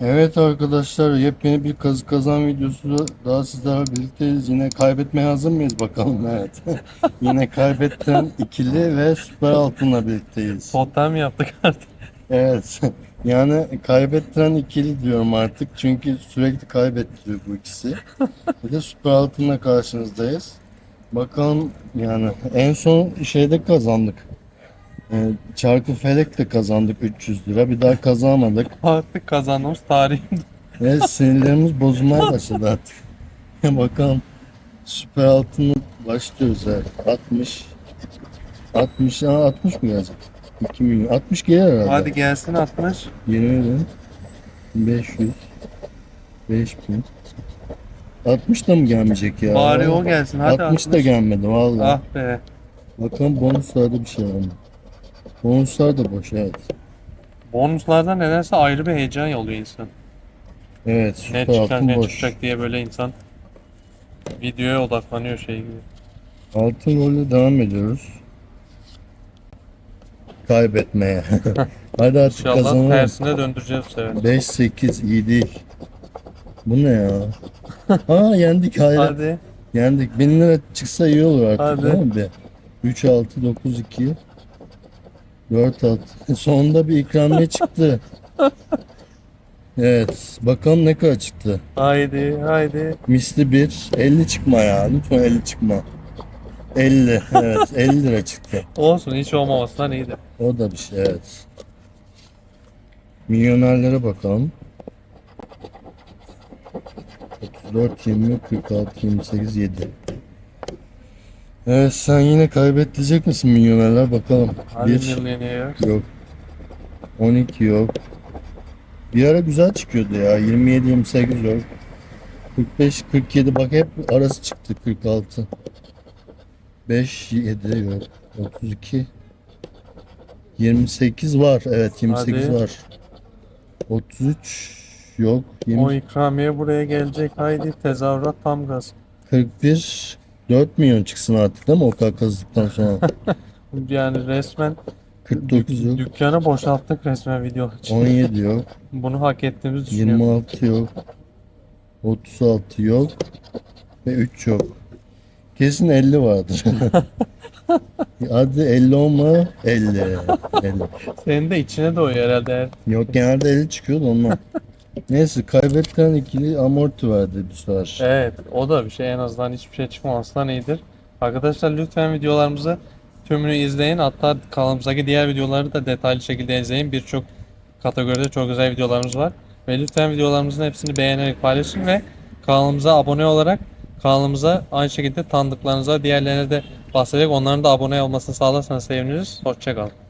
Evet arkadaşlar yepyeni bir kazı kazan videosu daha sizlerle birlikteyiz. Yine kaybetmeye hazır mıyız bakalım evet. Yine kaybettiren ikili ve süper altınla birlikteyiz. Totem yaptık artık. Evet yani kaybettiren ikili diyorum artık çünkü sürekli kaybettiriyor bu ikisi. Bir de süper altınla karşınızdayız. Bakalım yani en son şeyde kazandık. Ee, Çarkı Felek de kazandık 300 lira. Bir daha kazanamadık. Artık kazandığımız tarih. Ve sinirlerimiz bozulmaya başladı artık. Bakalım süper altını başlıyoruz evet. 60 60 aa, 60 mı gelecek? 2 milyon 60 gelir herhalde. Hadi gelsin 60. 20 bin 500 5000 60 da mı gelmeyecek ya? Bari o gelsin. Hadi 60 da gelmedi vallahi. Ah be. Bakalım bonuslarda bir şey var mı? Bonuslar da boş evet. Bonuslarda nedense ayrı bir heyecan oluyor insan. Evet Ne çıkar altın ne boş. çıkacak diye böyle insan videoya odaklanıyor şey gibi. Altın golle devam ediyoruz. Kaybetmeye. Hadi artık İnşallah kazanalım. tersine döndüreceğiz bu sefer. 5-8 iyi değil. Bu ne ya? Aa yendik hayır. Hadi. Yendik. 1000 lira çıksa iyi olur artık Hadi. değil mi? be? 3 6 9 2 4 6. Sonunda bir ikramiye çıktı. Evet. Bakalım ne kadar çıktı. Haydi haydi. Misli 1. 50 çıkma ya. Lütfen 50 çıkma. 50. Evet. 50 lira çıktı. Olsun hiç olmamasından iyidir. O da bir şey evet. Milyonerlere bakalım. 34, 20, 46, 28, 7. Evet sen yine kaybedecek misin milyonerler bakalım. 1 milyoner. yok. 12 yok. Bir ara güzel çıkıyordu ya. 27, 28 yok. 45, 47 bak hep arası çıktı 46. 5, 7 yok. 32. 28 var. Evet 28 Hadi. var. 33 yok. O 20, ikramiye buraya gelecek. Haydi tezahürat tam gaz. 41 4 milyon çıksın artık değil mi o kadar kazdıktan sonra? Yani resmen 49 yok. dükkanı boşalttık resmen video için. 17 yok. Bunu hak ettiğimizi düşünüyorum. 26 yok. 36 yok. Ve 3 yok. Kesin 50 vardır. Hadi 50 olma 50. 50. Senin de içine doyuyor herhalde. Yok genelde 50 çıkıyordu ondan. Neyse kaybettiren ikili amorti verdi bu sefer. Evet o da bir şey en azından hiçbir şey çıkmamasından iyidir. Arkadaşlar lütfen videolarımızı tümünü izleyin. Hatta kanalımızdaki diğer videoları da detaylı şekilde izleyin. Birçok kategoride çok güzel videolarımız var. Ve lütfen videolarımızın hepsini beğenerek paylaşın ve kanalımıza abone olarak kanalımıza aynı şekilde tanıdıklarınıza diğerlerine de bahsederek onların da abone olmasını sağlarsanız seviniriz. Hoşçakalın.